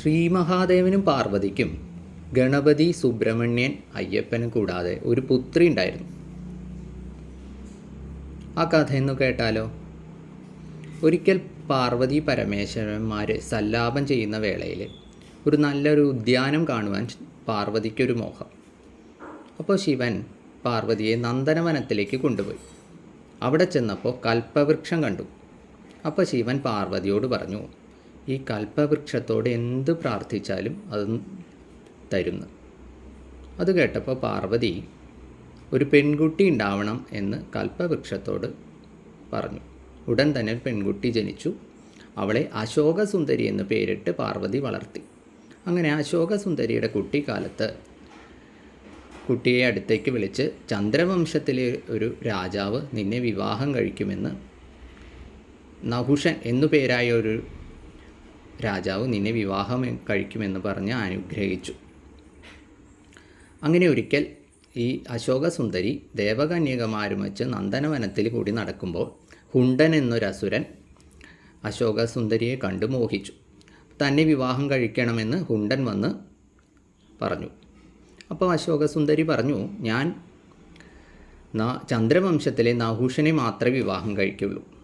ശ്രീ മഹാദേവനും പാർവതിക്കും ഗണപതി സുബ്രഹ്മണ്യൻ അയ്യപ്പനും കൂടാതെ ഒരു പുത്രി ഉണ്ടായിരുന്നു. ആ കഥയെന്ന് കേട്ടാലോ? ഒരിക്കൽ പാർവതി പരമേശ്വരന്മാർ സല്ലാപം ചെയ്യുന്ന വേളയിൽ ഒരു നല്ലൊരു ഉദ്യാനം കാണുവാൻ പാർവതിക്കൊരു മോഹം. അപ്പോൾ ശിവൻ പാർവതിയെ നന്ദനവനത്തിലേക്ക് കൊണ്ടുപോയി. അവിടെ ചെന്നപ്പോൾ കൽപ്പവൃക്ഷം കണ്ടു. അപ്പോൾ ശിവൻ പാർവതിയോട് പറഞ്ഞു ഈ കൽപ്പവൃക്ഷത്തോട് എന്ത് പ്രാർത്ഥിച്ചാലും അത് തരുന്നു. അത് കേട്ടപ്പോൾ പാർവതി ഒരു പെൺകുട്ടി ഉണ്ടാവണം എന്ന് കൽപ്പവൃക്ഷത്തോട് പറഞ്ഞു. ഉടൻ തന്നെ പെൺകുട്ടി ജനിച്ചു. അവളെ അശോകസുന്ദരി എന്ന് പേരിട്ട് പാർവതി വളർത്തി. അങ്ങനെ അശോകസുന്ദരിയുടെ കുട്ടിക്കാലത്ത് കുട്ടിയെ അടുത്തേക്ക് വിളിച്ച് ചന്ദ്രവംശത്തിലെ ഒരു രാജാവ് നിന്നെ വിവാഹം കഴിക്കുമെന്ന് നഹുഷൻ എന്നു പേരായ ഒരു രാജാവ് നിന്നെ വിവാഹം കഴിക്കുമെന്ന് പറഞ്ഞ് അനുഗ്രഹിച്ചു. അങ്ങനെ ഒരിക്കൽ ഈ അശോകസുന്ദരി ദേവകന്യകമാരും നന്ദനവനത്തിൽ കൂടി നടക്കുമ്പോൾ ഹുണ്ടൻ എന്നൊരസുരൻ അശോകസുന്ദരിയെ കണ്ടു മോഹിച്ചു. തന്നെ വിവാഹം കഴിക്കണമെന്ന് ഹുണ്ടൻ വന്ന് പറഞ്ഞു. അപ്പോൾ അശോകസുന്ദരി പറഞ്ഞു ഞാൻ ചന്ദ്രവംശത്തിലെ നഹൂഷനെ മാത്രമേ വിവാഹം കഴിക്കുള്ളൂ.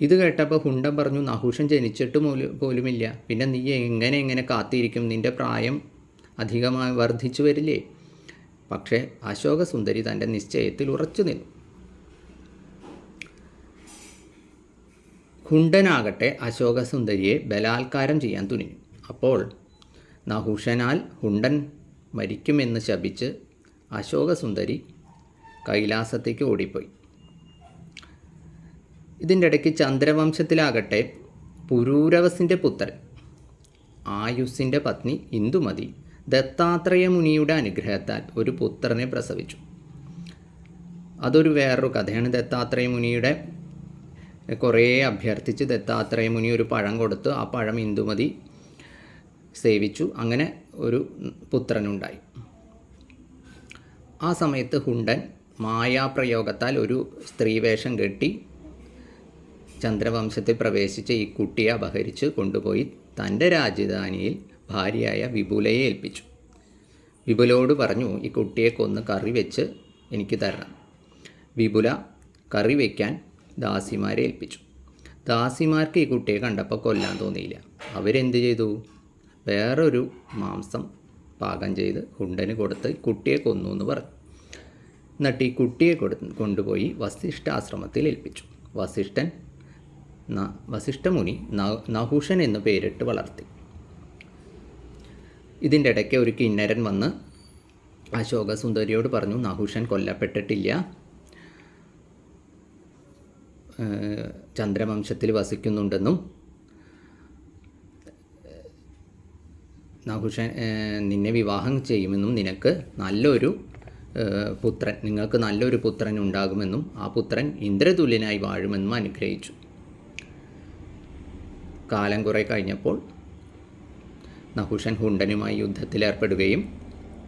ഇത് കേട്ടപ്പോൾ ഹുണ്ടൻ പറഞ്ഞു നഹൂഷൻ ജനിച്ചിട്ട് പോലും പോലുമില്ല. പിന്നെ നീ എങ്ങനെ എങ്ങനെ കാത്തിരിക്കും? നിന്റെ പ്രായം അധികമായി വർദ്ധിച്ചു വരില്ലേ? പക്ഷേ അശോകസുന്ദരി തന്റെ നിശ്ചയത്തിൽ ഉറച്ചു നിന്നു. ഹുണ്ടനാകട്ടെ അശോകസുന്ദരിയെ ബലാത്കാരം ചെയ്യാൻ തുനിഞ്ഞു. അപ്പോൾ നഹുഷനാൽ ഹുണ്ടൻ മരിക്കുമെന്ന് ശപിച്ച് അശോകസുന്ദരി കൈലാസത്തേക്ക് ഓടിപ്പോയി. ഇതിന്റെ ഇടയ്ക്ക് ചന്ദ്രവംശത്തിലാകട്ടെ പുരൂരവസിന്റെ പുത്രൻ ആയുസ്സിന്റെ പത്നി ഇന്ദുമതി ദത്താത്രേയ മുനിയുടെ അനുഗ്രഹത്താൽ ഒരു പുത്രനെ പ്രസവിച്ചു. അതൊരു വേറൊരു കഥയാണ്. ദത്താത്രേയ മുനിയുടെ കുറേ അഭ്യർത്ഥിച്ച് ദത്താത്രേയ മുനി ഒരു പഴം കൊടുത്തു. ആ പഴം ഇന്ദുമതി സേവിച്ചു. അങ്ങനെ ഒരു പുത്രനുണ്ടായി. ആ സമയത്ത് ഹുണ്ടൻ മായാപ്രയോഗത്താൽ ഒരു സ്ത്രീവേഷം കെട്ടി ചന്ദ്രവംശത്തിൽ പ്രവേശിച്ച ഈ കുട്ടിയെ അപഹരിച്ച് കൊണ്ടുപോയി തന്റെ രാജധാനിയിൽ ഭാര്യയായ വിപുലയെ ഏൽപ്പിച്ചു. വിപുലോട് പറഞ്ഞു ഈ കുട്ടിയെ കൊന്ന് കറി വെച്ച് എനിക്ക് തരണം. വിപുല കറി വയ്ക്കാൻ ദാസിമാരെ ഏൽപ്പിച്ചു. ദാസിമാർക്ക് ഈ കുട്ടിയെ കണ്ടപ്പോൾ കൊല്ലാൻ തോന്നിയില്ല. അവരെന്ത് ചെയ്തു? വേറൊരു മാംസം പാകം ചെയ്ത് ഹുണ്ടന് കൊടുത്ത് കുട്ടിയെ കൊന്നു എന്ന് പറഞ്ഞു. എന്നിട്ട് ഈ കുട്ടിയെ കൊടു കൊണ്ടുപോയി വസിഷ്ഠാശ്രമത്തിൽ ഏൽപ്പിച്ചു. വസിഷ്ഠൻ വസിഷ്ഠമുനി നഹൂഷൻ എന്ന് പേരിട്ട് വളർത്തി. ഇതിന്റെ ഇടയ്ക്ക് ഒരു കിന്നരൻ വന്ന് അശോകസുന്ദരിയോട് പറഞ്ഞു നഹുഷൻ കൊല്ലപ്പെട്ടിട്ടില്ല. ചന്ദ്രവംശത്തിൽ വസിക്കുന്നുണ്ടെന്നും നഹുഷൻ നിന്നെ വിവാഹം ചെയ്യുമെന്നും നിനക്ക് നല്ലൊരു പുത്രൻ നിങ്ങൾക്ക് നല്ലൊരു പുത്രൻ ഉണ്ടാകുമെന്നും ആ പുത്രൻ ഇന്ദ്രതുല്യനായി വാഴുമെന്നും അനുഗ്രഹിച്ചു. കാലം കുറെ കഴിഞ്ഞപ്പോൾ നഹുഷൻ ഹുണ്ടനുമായി യുദ്ധത്തിലേർപ്പെടുകയും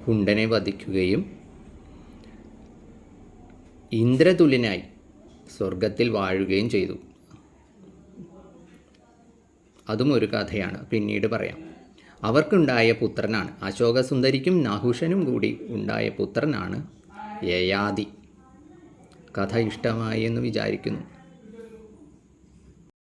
ഹുണ്ടനെ വധിക്കുകയും ഇന്ദ്രതുല്യനായി സ്വർഗത്തിൽ വാഴുകയും ചെയ്തു. അതും ഒരു കഥയാണ്. പിന്നീട് പറയാം. അവർക്കുണ്ടായ പുത്രനാണ്. അശോകസുന്ദരിക്കും നഹുഷനും കൂടി ഉണ്ടായ പുത്രനാണ് യയാതി കഥ ഇഷ്ടമായി എന്ന് വിചാരിക്കുന്നു.